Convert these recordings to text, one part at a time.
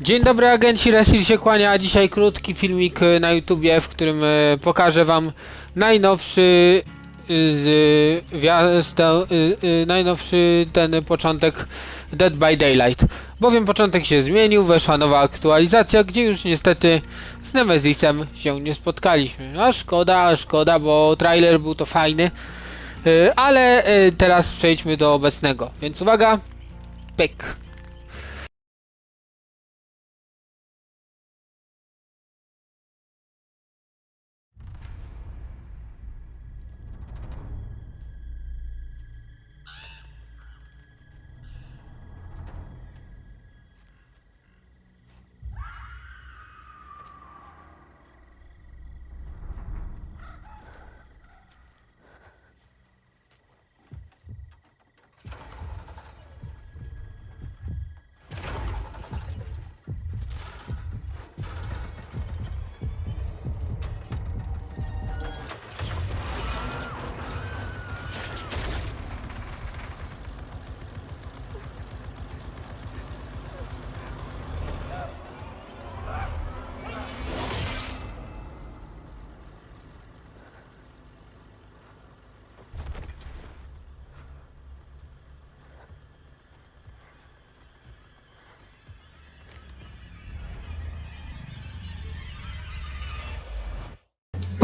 Dzień dobry agenci, Resil się kłania, dzisiaj krótki filmik na YouTubie, w którym e, pokażę wam najnowszy e, z wjazd, e, e, najnowszy ten początek Dead by Daylight. Bowiem początek się zmienił, weszła nowa aktualizacja, gdzie już niestety z Nemezisem się nie spotkaliśmy. A szkoda, szkoda, bo trailer był to fajny. Ale teraz przejdźmy do obecnego. Więc uwaga, pyk.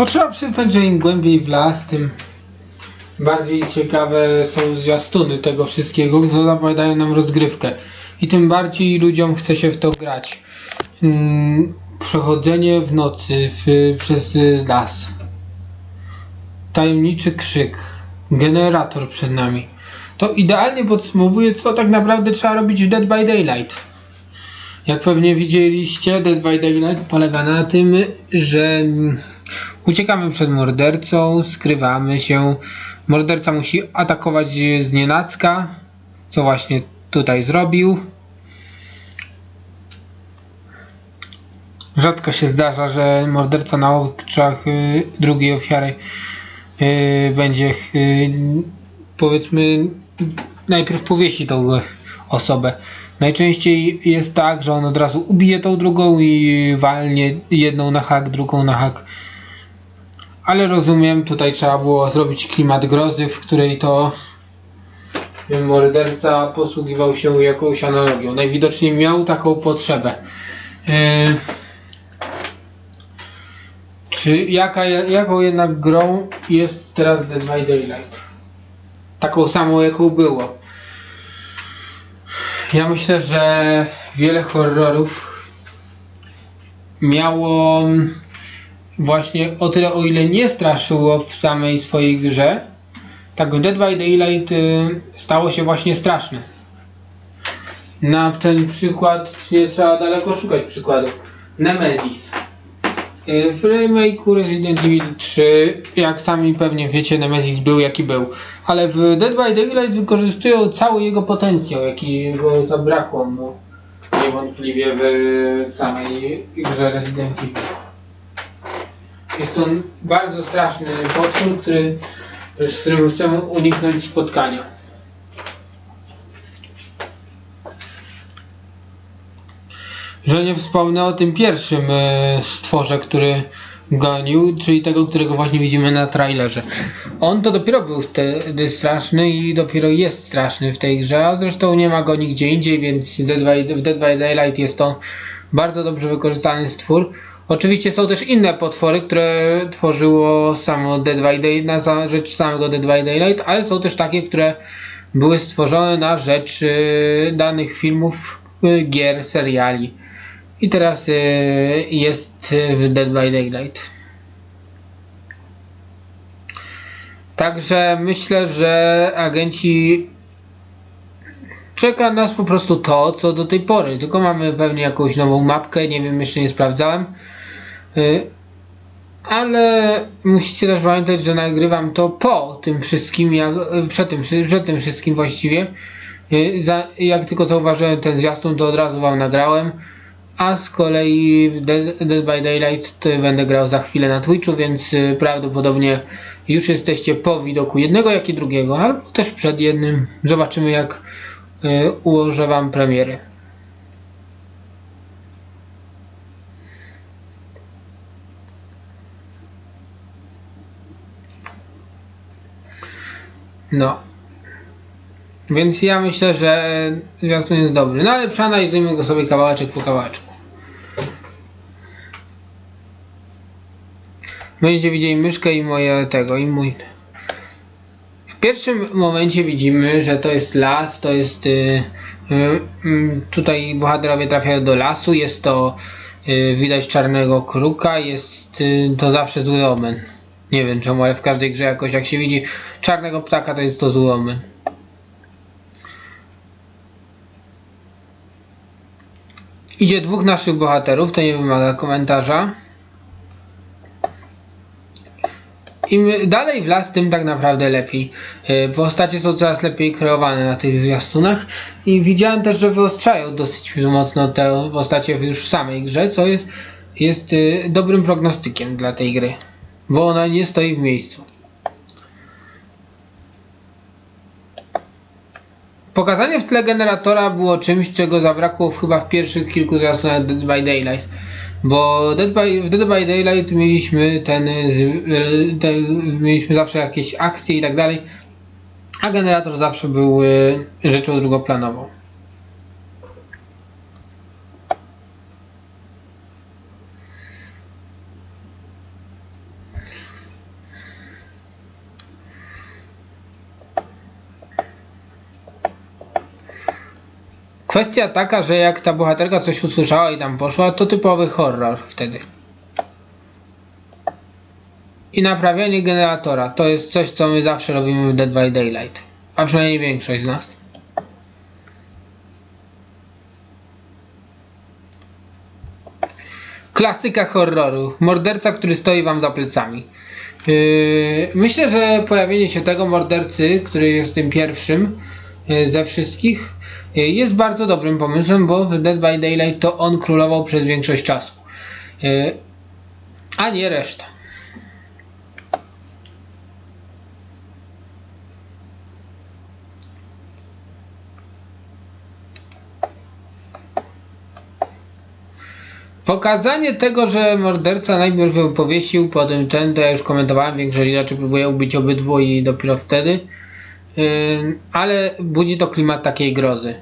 No trzeba przyznać, że im głębiej w las, tym bardziej ciekawe są zwiastuny tego wszystkiego, co zapowiadają nam rozgrywkę. I tym bardziej ludziom chce się w to grać. Mm, przechodzenie w nocy w, przez las. Tajemniczy krzyk. Generator przed nami. To idealnie podsumowuje, co tak naprawdę trzeba robić w Dead by Daylight. Jak pewnie widzieliście, Dead by Daylight polega na tym, że uciekamy przed mordercą, skrywamy się. Morderca musi atakować z nienacka, co właśnie tutaj zrobił. Rzadko się zdarza, że morderca na oczach y, drugiej ofiary y, będzie y, powiedzmy najpierw powiesi tą osobę. Najczęściej jest tak, że on od razu ubije tą drugą i walnie jedną na hak, drugą na hak. Ale rozumiem, tutaj trzeba było zrobić klimat grozy, w której to morderca posługiwał się jakąś analogią. Najwidoczniej miał taką potrzebę. Yy, czy jaka, jaką jednak grą jest teraz Dead by Daylight? Taką samą jaką było. Ja myślę, że wiele horrorów miało właśnie o tyle, o ile nie straszyło w samej swojej grze, tak w Dead by Daylight y, stało się właśnie straszne. Na ten przykład nie trzeba daleko szukać przykładów. Nemesis. Y, W remake'u Resident Evil 3, jak sami pewnie wiecie, Nemesis był jaki był. Ale w Dead by Daylight wykorzystują cały jego potencjał, jakiego zabrakło mu niewątpliwie w samej grze Resident Evil. Jest to bardzo straszny potwór, który, z którym chcemy uniknąć spotkania. Że nie wspomnę o tym pierwszym e, stworze, który gonił, czyli tego, którego właśnie widzimy na trailerze. On to dopiero był wtedy straszny i dopiero jest straszny w tej grze, a zresztą nie ma go nigdzie indziej, więc w Dead by Daylight jest to bardzo dobrze wykorzystany stwór. Oczywiście są też inne potwory, które tworzyło samo Dead by Daylight, na rzecz samego Dead by Daylight, ale są też takie, które były stworzone na rzecz y, danych filmów, y, gier, seriali. I teraz y, jest w Dead by Daylight. Także myślę, że agenci czeka nas po prostu to, co do tej pory. Tylko mamy pewnie jakąś nową mapkę, nie wiem, jeszcze nie sprawdzałem. Y, Ale musicie też pamiętać, że nagrywam to po tym wszystkim, jak, y, przed, tym, przed tym wszystkim właściwie. Y, jak tylko zauważyłem ten zwiastun, to od razu wam nagrałem. A z kolei Dead, by Daylight będę grał za chwilę na Twitchu, więc prawdopodobnie już jesteście po widoku jednego, jak i drugiego, albo też przed jednym. Zobaczymy jak ułożę wam premiery. No. Więc ja myślę, że zwiastun jest dobry. No ale przeanalizujmy go sobie kawałeczek po kawałeczku. Będziecie widzieli myszkę i moje tego, i mój. W pierwszym momencie widzimy, że to jest las, to jest. Y, y, y, tutaj bohaterowie trafiają do lasu, jest to. Y, widać czarnego kruka, jest to zawsze zły omen. Nie wiem czemu, ale w każdej grze jakoś jak się widzi czarnego ptaka, to jest to zły omen. Idzie dwóch naszych bohaterów, to nie wymaga komentarza. Im dalej w las, tym tak naprawdę lepiej. Yy, Postacie są coraz lepiej kreowane na tych zwiastunach i widziałem też, że wyostrzają dosyć mocno te postacie już w samej grze, co jest, jest yy, dobrym prognostykiem dla tej gry, bo ona nie stoi w miejscu. Pokazanie w tle generatora było czymś, czego zabrakło chyba w pierwszych kilku zwiastunach Dead by Daylight. Bo Dead by, w Dead by Daylight mieliśmy ten, z- y, te, mieliśmy zawsze jakieś akcje i tak dalej, a generator zawsze był y, rzeczą drugoplanową. Kwestia taka, że jak ta bohaterka coś usłyszała i tam poszła, to typowy horror wtedy. I naprawianie generatora to jest coś, co my zawsze robimy w Dead by Daylight. A przynajmniej większość z nas. Klasyka horroru. Morderca, który stoi wam za plecami. Yy, myślę, że pojawienie się tego mordercy, który jest tym pierwszym yy, ze wszystkich, jest bardzo dobrym pomysłem, bo w Dead by Daylight to on królował przez większość czasu. Yy, a nie reszta. Pokazanie tego, że morderca najpierw ją powiesił, potem ten, to ja już komentowałem, większość graczy próbuje ubić obydwu i dopiero wtedy. Ale budzi to klimat takiej grozy.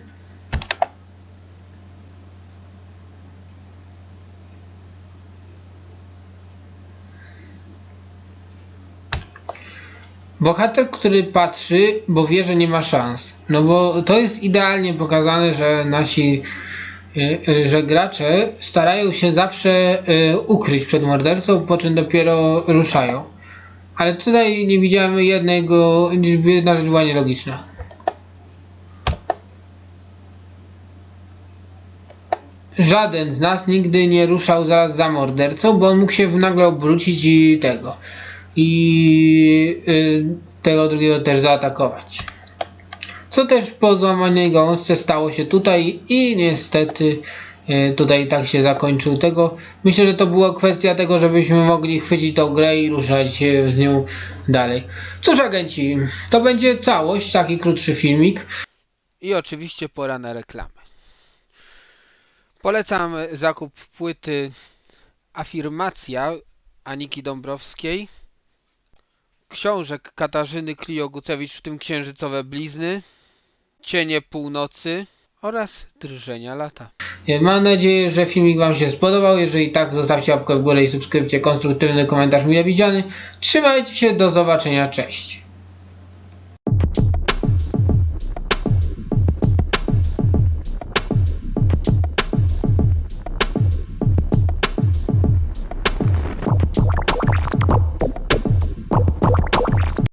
Bohater, który patrzy, bo wie, że nie ma szans. No bo to jest idealnie pokazane, że nasi y, y, że gracze starają się zawsze y, ukryć przed mordercą, po czym dopiero ruszają. Ale tutaj nie widziałem jednego, jedna rzecz była nielogiczna. Żaden z nas nigdy nie ruszał zaraz za mordercą, bo on mógł się nagle obrócić i tego. I y, tego drugiego też zaatakować. Co też po złamanej gąsce stało się tutaj i niestety tutaj tak się zakończył tego. Myślę, że to była kwestia tego, żebyśmy mogli chwycić tą grę i ruszać e, z nią dalej. Cóż agenci, to będzie całość, taki krótszy filmik. I oczywiście pora na reklamy. Polecam zakup płyty Afirmacja Aniki Dąbrowskiej, książek Katarzyny Klio-Gucewicz, w tym Księżycowe Blizny, Cienie Północy oraz Drżenia Lata. Mam nadzieję, że filmik Wam się spodobał. Jeżeli tak, zostawcie łapkę w górę i subskrypcję, konstruktywny komentarz mile widziany. Trzymajcie się, do zobaczenia, cześć.